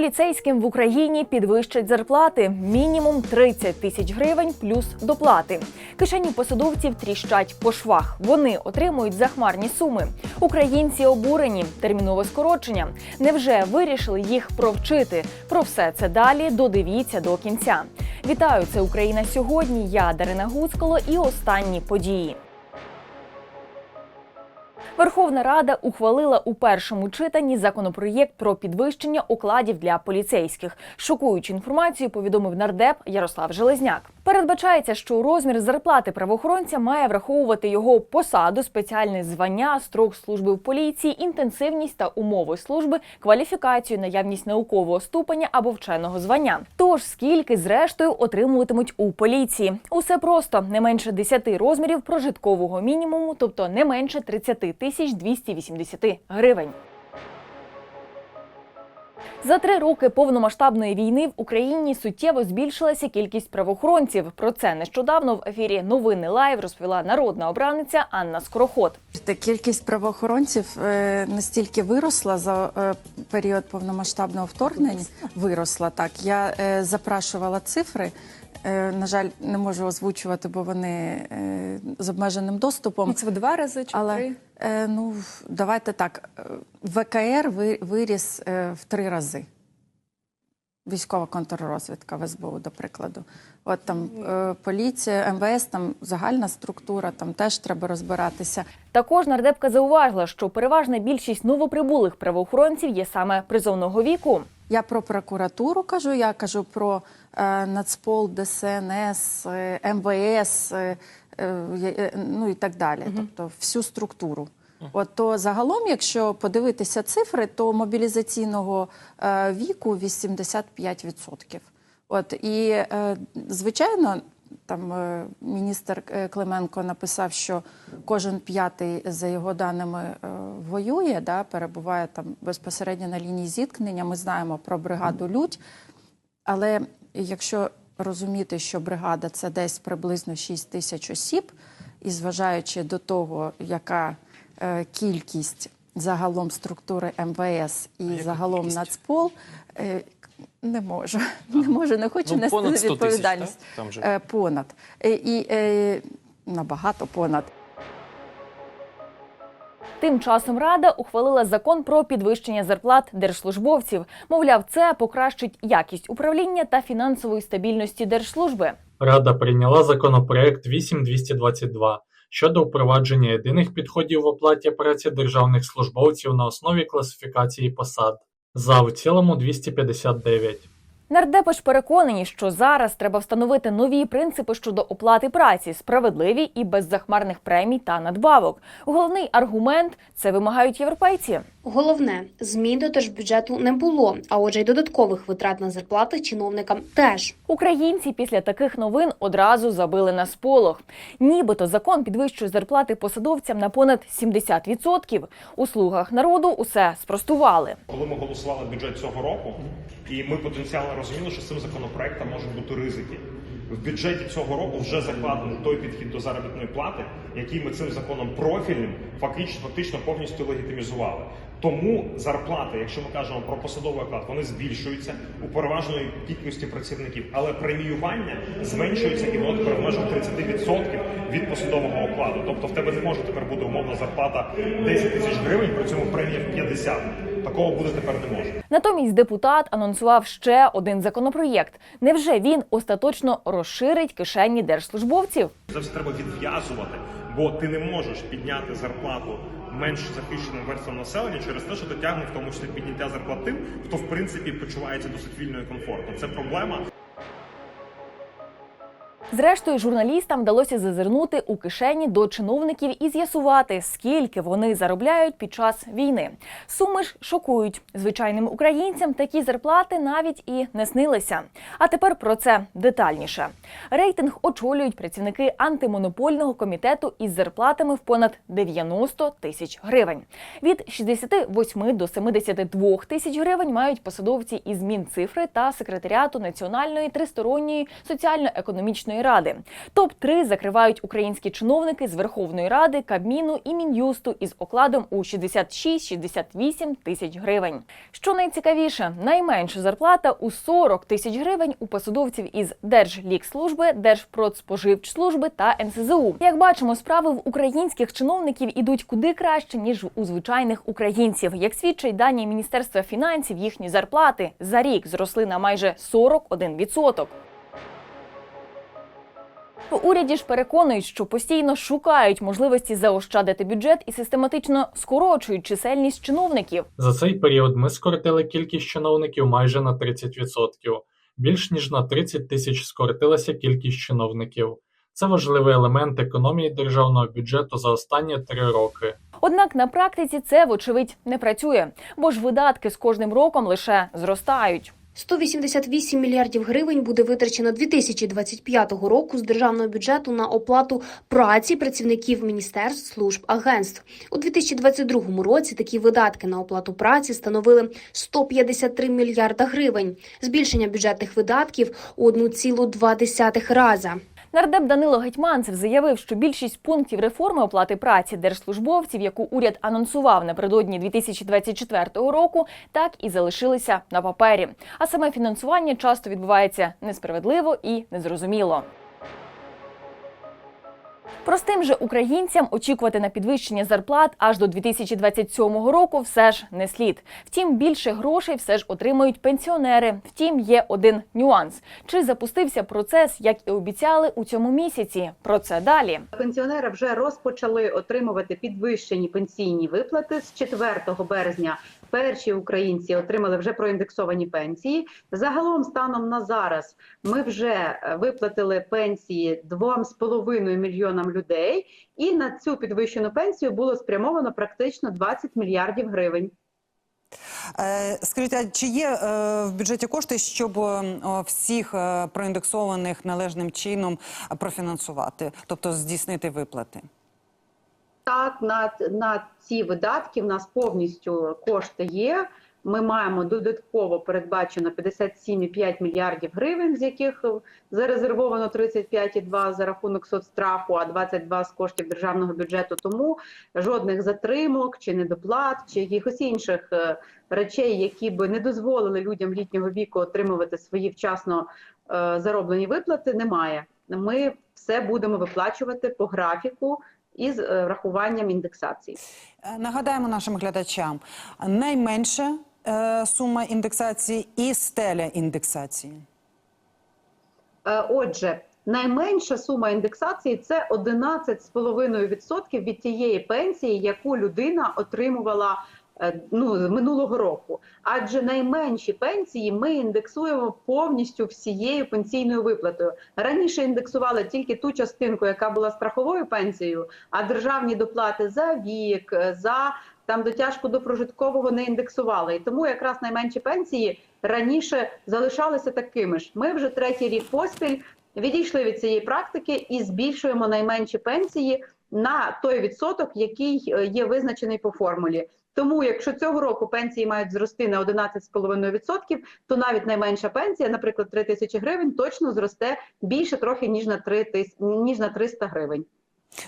Поліцейським в Україні підвищать зарплати мінімум 30 тисяч гривень плюс доплати. Кишені посадовців тріщать по швах. Вони отримують захмарні суми. Українці обурені. Термінове скорочення. Невже вирішили їх провчити? Про все це далі додивіться до кінця. Вітаю! Це Україна сьогодні. Я Дарина Гуцкало і останні події. Верховна Рада ухвалила у першому читанні законопроєкт про підвищення окладів для поліцейських. Шокуючу інформацію повідомив нардеп Ярослав Железняк. Передбачається, що розмір зарплати правоохоронця має враховувати його посаду, спеціальне звання, строк служби в поліції, інтенсивність та умови служби, кваліфікацію, наявність наукового ступеня або вченого звання. Тож скільки зрештою отримуватимуть у поліції? Усе просто не менше 10 розмірів прожиткового мінімуму, тобто не менше 30 тисяч 280 гривень. За три роки повномасштабної війни в Україні суттєво збільшилася кількість правоохоронців. Про це нещодавно в ефірі Новини Лайв розповіла народна обраниця Анна Скороход. Та Кількість правоохоронців е, настільки виросла за е, період повномасштабного вторгнення. Виросла так. Я е, запрашувала цифри. На жаль, не можу озвучувати, бо вони з обмеженим доступом. Це в два рази чи Але три? Е, ну давайте так. ВКР ви- виріс е, в три рази. Військова контррозвідка в СБУ, до прикладу. От там е, поліція, МВС, там загальна структура, там теж треба розбиратися. Також нардепка зауважила, що переважна більшість новоприбулих правоохоронців є саме призовного віку. Я про прокуратуру кажу, я кажу про е, Нацпол, ДСНС, е, МВС, е, ну і так далі. Тобто всю структуру. От то загалом, якщо подивитися цифри, то мобілізаційного е, віку 85%. От і е, звичайно, там е, міністр е, Клименко написав, що кожен п'ятий, за його даними, е, воює, да, перебуває там безпосередньо на лінії зіткнення. Ми знаємо про бригаду Людь. Але якщо розуміти, що бригада це десь приблизно 6 тисяч осіб, і зважаючи до того, яка е, кількість загалом структури МВС і а загалом кількість? Нацпол, е, не можу, не можу, не хочу Ну, понад нести 100 тисяч, відповідальність. Там же. Е, понад. Е, і е, набагато понад. Тим часом Рада ухвалила закон про підвищення зарплат держслужбовців. Мовляв, це покращить якість управління та фінансової стабільності держслужби. Рада прийняла законопроект 8222 щодо впровадження єдиних підходів в оплаті праці державних службовців на основі класифікації посад. За в цілому 259. Нардепи ж переконані, що зараз треба встановити нові принципи щодо оплати праці, справедливі і без захмарних премій та надбавок. Головний аргумент це вимагають європейці. Головне, змін до держбюджету не було, а отже, й додаткових витрат на зарплати чиновникам теж. Українці після таких новин одразу забили на сполох. Нібито закон підвищує зарплати посадовцям на понад 70%. У слугах народу усе спростували. Коли ми голосували бюджет цього року, і ми потенціально розуміли, що з цим законопроектом можуть бути ризики. В бюджеті цього року вже закладений той підхід до заробітної плати, який ми цим законом профільним фактично, фактично повністю легітимізували. Тому зарплати, якщо ми кажемо про посадовий оклад, вони збільшуються у переважної кількості працівників, але преміювання зменшується і воно тепер в межах 30% від посадового окладу. Тобто в тебе не може тепер бути умовна зарплата 10 тисяч гривень, при цьому премія в 50. Такого буде тепер не може. Натомість депутат анонсував ще один законопроєкт. Невже він остаточно розширить кишені держслужбовців? Це все треба відв'язувати, бо ти не можеш підняти зарплату менш захищеним верствам населення через те, що ти тягне в тому числі підняття зарплат тим, хто в принципі почувається досить вільно і комфортно. Це проблема. Зрештою, журналістам вдалося зазирнути у кишені до чиновників і з'ясувати, скільки вони заробляють під час війни. Суми ж шокують звичайним українцям. Такі зарплати навіть і не снилися. А тепер про це детальніше. Рейтинг очолюють працівники антимонопольного комітету із зарплатами в понад 90 тисяч гривень. Від 68 до 72 тисяч гривень мають посадовці із Мінцифри та секретаріату Національної тристоронньої соціально-економічної Верховної Ради. Топ 3 закривають українські чиновники з Верховної Ради, Кабміну і Мін'юсту із окладом у 66-68 тисяч гривень. Що найцікавіше, найменша зарплата у 40 тисяч гривень у посадовців із Держлікслужби, Держпродспоживслужби та НСЗУ. Як бачимо, справи в українських чиновників ідуть куди краще ніж у звичайних українців. Як свідчать дані Міністерства фінансів, їхні зарплати за рік зросли на майже 41%. В уряді ж переконують, що постійно шукають можливості заощадити бюджет і систематично скорочують чисельність чиновників. За цей період ми скоротили кількість чиновників майже на 30%. Більш ніж на 30 тисяч скоротилася кількість чиновників. Це важливий елемент економії державного бюджету за останні три роки. Однак на практиці це, вочевидь, не працює, бо ж видатки з кожним роком лише зростають. 188 мільярдів гривень буде витрачено 2025 року з державного бюджету на оплату праці працівників міністерств, служб, агентств. У 2022 році такі видатки на оплату праці становили 153 мільярда гривень. Збільшення бюджетних видатків у 1,2 рази. Нардеп Данило Гетьманцев заявив, що більшість пунктів реформи оплати праці держслужбовців, яку уряд анонсував напередодні 2024 року, так і залишилися на папері. А саме фінансування часто відбувається несправедливо і незрозуміло. Простим же українцям очікувати на підвищення зарплат аж до 2027 року все ж не слід. Втім, більше грошей все ж отримують пенсіонери. Втім, є один нюанс: чи запустився процес, як і обіцяли у цьому місяці? Про це далі. Пенсіонери вже розпочали отримувати підвищені пенсійні виплати з 4 березня. Перші українці отримали вже проіндексовані пенсії. Загалом, станом на зараз, ми вже е, виплатили пенсії 2,5 мільйонам людей, і на цю підвищену пенсію було спрямовано практично 20 мільярдів гривень. Е, Скажіть, а чи є е, в бюджеті кошти, щоб е, всіх проіндексованих належним чином профінансувати, тобто здійснити виплати? Так, на, на ці видатки в нас повністю кошти є. Ми маємо додатково передбачено 57,5 мільярдів гривень, з яких зарезервовано 35,2 за рахунок соцстраху, а 22 з коштів державного бюджету. Тому жодних затримок чи недоплат, чи якихось інших е, речей, які би не дозволили людям літнього віку отримувати свої вчасно е, зароблені виплати, немає. Ми все будемо виплачувати по графіку із е, врахуванням індексації. Нагадаємо нашим глядачам, найменша е, сума індексації і стеля індексації. Е, Отже, найменша сума індексації це 11,5% від тієї пенсії, яку людина отримувала е, ну, минулого року. Адже найменші пенсії ми індексуємо повністю всією пенсійною виплатою. Раніше індексували тільки ту частинку, яка була страховою пенсією, а державні доплати за вік, е, за там дотяжку до прожиткового не індексували. І тому якраз найменші пенсії раніше залишалися такими ж. Ми вже третій рік поспіль відійшли від цієї практики і збільшуємо найменші пенсії на той відсоток, який е, є визначений по формулі. Тому, якщо цього року пенсії мають зрости на 11,5%, то навіть найменша пенсія, наприклад, 3 тисячі гривень, точно зросте більше трохи ніж на 3 тис... на 300 гривень.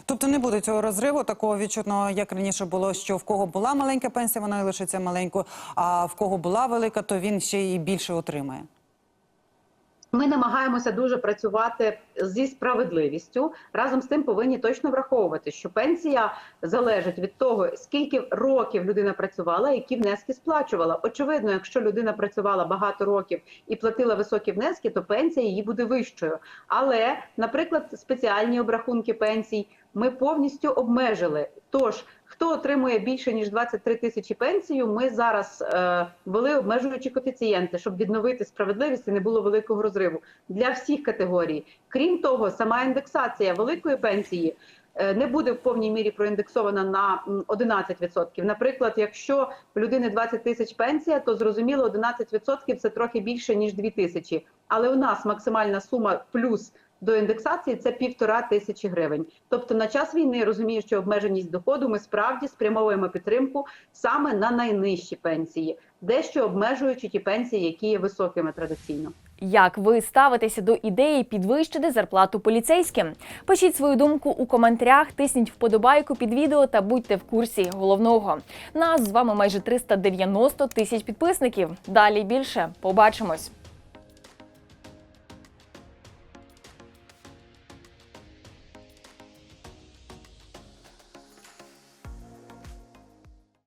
Тобто не буде цього розриву, такого відчутного, як раніше було, що в кого була маленька пенсія, вона лишиться маленькою, а в кого була велика, то він ще і більше отримає. Ми намагаємося дуже працювати зі справедливістю. Разом з тим повинні точно враховувати, що пенсія залежить від того, скільки років людина працювала, які внески сплачувала. Очевидно, якщо людина працювала багато років і платила високі внески, то пенсія її буде вищою. Але, наприклад, спеціальні обрахунки пенсій ми повністю обмежили. Тож, хто отримує більше ніж 23 тисячі пенсію, ми зараз е, ввели обмежуючі коефіцієнти, щоб відновити справедливість і не було великого розриву для всіх категорій. Крім того, сама індексація великої пенсії. Е, Не буде в повній мірі проіндексована на м, 11%. Наприклад, якщо в людини 20 тисяч пенсія, то зрозуміло 11% – це трохи більше ніж 2 тисячі. Але у нас максимальна сума плюс до індексації це півтора тисячі гривень. Тобто на час війни розумію, що обмеженість доходу ми справді спрямовуємо підтримку саме на найнижчі пенсії, дещо обмежуючи ті пенсії, які є високими традиційно. Як ви ставитеся до ідеї підвищити зарплату поліцейським? Пишіть свою думку у коментарях, тисніть вподобайку під відео та будьте в курсі головного. Нас з вами майже 390 тисяч підписників. Далі більше побачимось.